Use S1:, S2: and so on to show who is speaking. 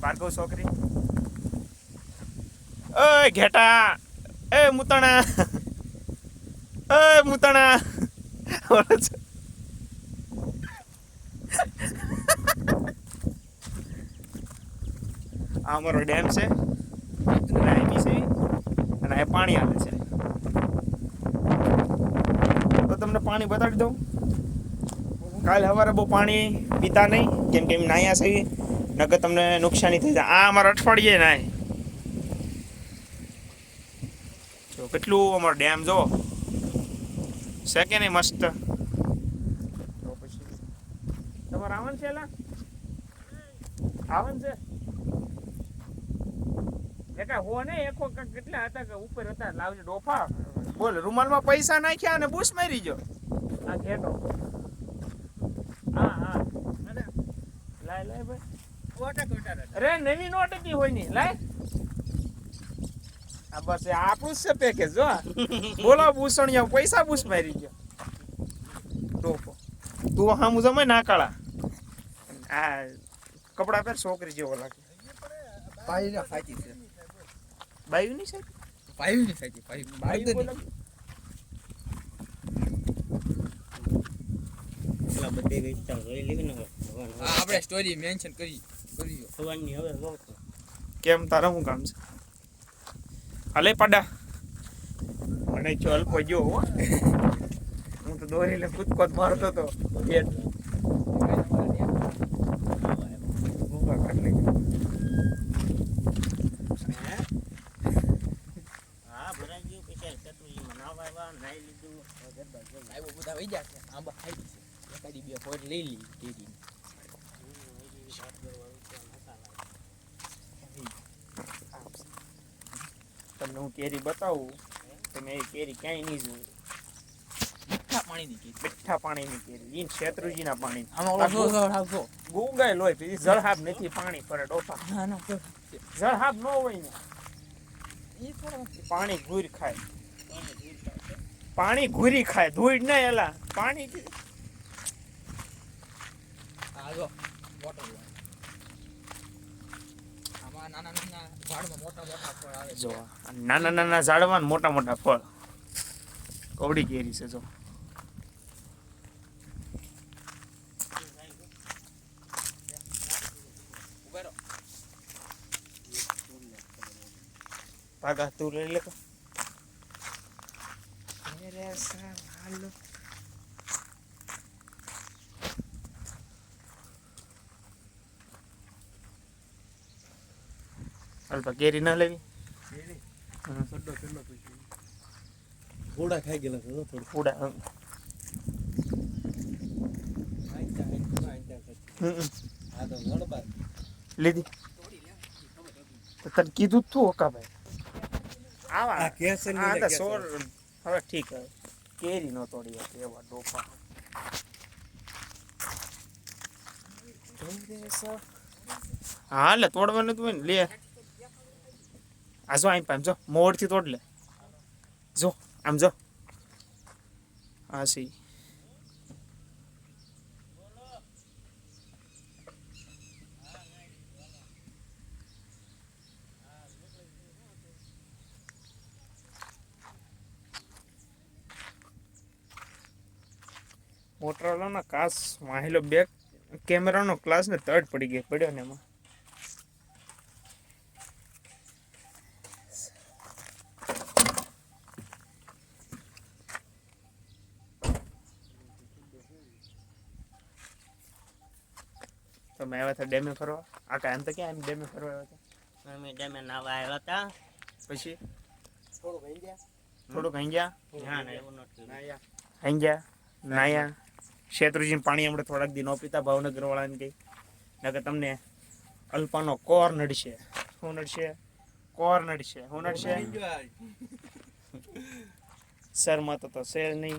S1: ભાર્ગવ છોકરી. ઓય, ઘેટા. એ, મુતણા. એ મુતણા. આ અમારો ડેમ છે. ડાયમી છે. અને પાણી આવે છે. તો તમને પાણી બતાડી દઉં? કાલ સવારે બહુ પાણી પીતા નહીં, કેમ કે એમ નાયા છે નકર તમને નુકસાની થઈ જાય. આ અમારે અઠવાડિયે નાય. જો કેટલું અમારો ડેમ જો. છે કે નહીં મસ્ત? તમારે આવન છે આવન છે? એ કાંઈ હો ને એકો કેટલા હતા કે ઉપર હતા, લાવજો ડોફા. બોલ, રૂમાલમાં પૈસા નાખ્યા અને બૂસ મારી જો આ ઘેટો હા હા અરે, લાય લાય ભાઈ અરે નવી નોટ હતી હોયની લાય. આ બસ આપણું જ છે પેકેજ જો. બોલો ભૂષણિયા પૈસા ભૂસ મારી ગયો. તું હામું જમે ના કાળા. આ કપડા પહેર છોકરી જેવો લાગે.
S2: પાયુ ફાટી છે.
S1: બાયું ની સાહેબ
S2: પાયુ ની પાયુ
S1: બાયું બોલે.
S3: બધી વેચતા જોઈ લેવી ને.
S2: આ આપણે સ્ટોરી મેન્શન કરી કરી
S3: ભગવાનની હવે કહું
S1: કેમ તારા શું કામ છે? હાલે પાડા. મને ચોલ પજ્યો હો. હું તો દોરીને કૂદકોદ કૂદકો મારતો તો
S3: હા? ભરાઈ ગયો. પછી શત્રુજીમાં નાવ આવ્યા નાઈ લીધું.
S2: બધા વઈ ગયા આંબા ખાઈ એકાદી બે ફોટ લઈ લી
S1: તમને હું કેરી બતાવું તમે એ કેરી ક્યાંય નહીં જોયું
S2: મીઠા પાણીની કેરી
S1: મીઠા પાણીની કેરી ઈન શેત્રુજીના પાણી ગુંગાય લોય પછી જળહાબ નથી પાણી પર ડોફા જળહાબ ન હોય ને પાણી ઘૂર ખાય પાણી ઘૂરી ખાય ધૂળ ના એલા પાણી કે-
S2: આ જો આમાં નાના નાના ઝાડમાં મોટા મોટા ફળ આવે છે.
S1: જો નાના નાના ઝાડવા મોટા મોટા ફળ. કવડી કેરી છે જો.
S2: રહો.
S1: તું લઈ લે બા કેરી ના લેવી?
S3: ફૂડા ખાઈ ગયેલા છે થોડું. ફૂડા.
S1: લીધી? તને કીધું તું ઓકા ભાઈ આવા તો. હવે ઠીક હવે. કેરી નો તોડી હતી એવા ડોફા. હા એટલે તોડવાનું તું હોય ને લે. આ જો પામ જો મોડથી તોડ લે. જો, આમ જો. હા સી મોટરોલાનો કાસ માહિલો બે કેમેરાનો ક્લાસ ને તડ પડી ગયો પડ્યો ને એમાં. તમે આવ્યા હતા ડેમે ફરવા. આ કાંઈ એમ તો ક્યાં એમ ડેમે ફરવા આવ્યા હતા?
S3: અમે ડેમે નાવા આવ્યા હતા.
S1: પછી?
S2: થોડુંક અહીં ગયા.
S1: થોડુંક અહીં ગયા?
S3: ના ના એવું નથી
S1: અહીં ગયા? નાયા શેત્રુજીને પાણી હમણાં થોડાક દી નો પીતા ભાવનગર વાળાને કહી. નકર તમને અલ્પાનો કોર નડશે. શું નડશે? કોર નડશે. શું નડશે? શરમાં તો તો છે નહીં.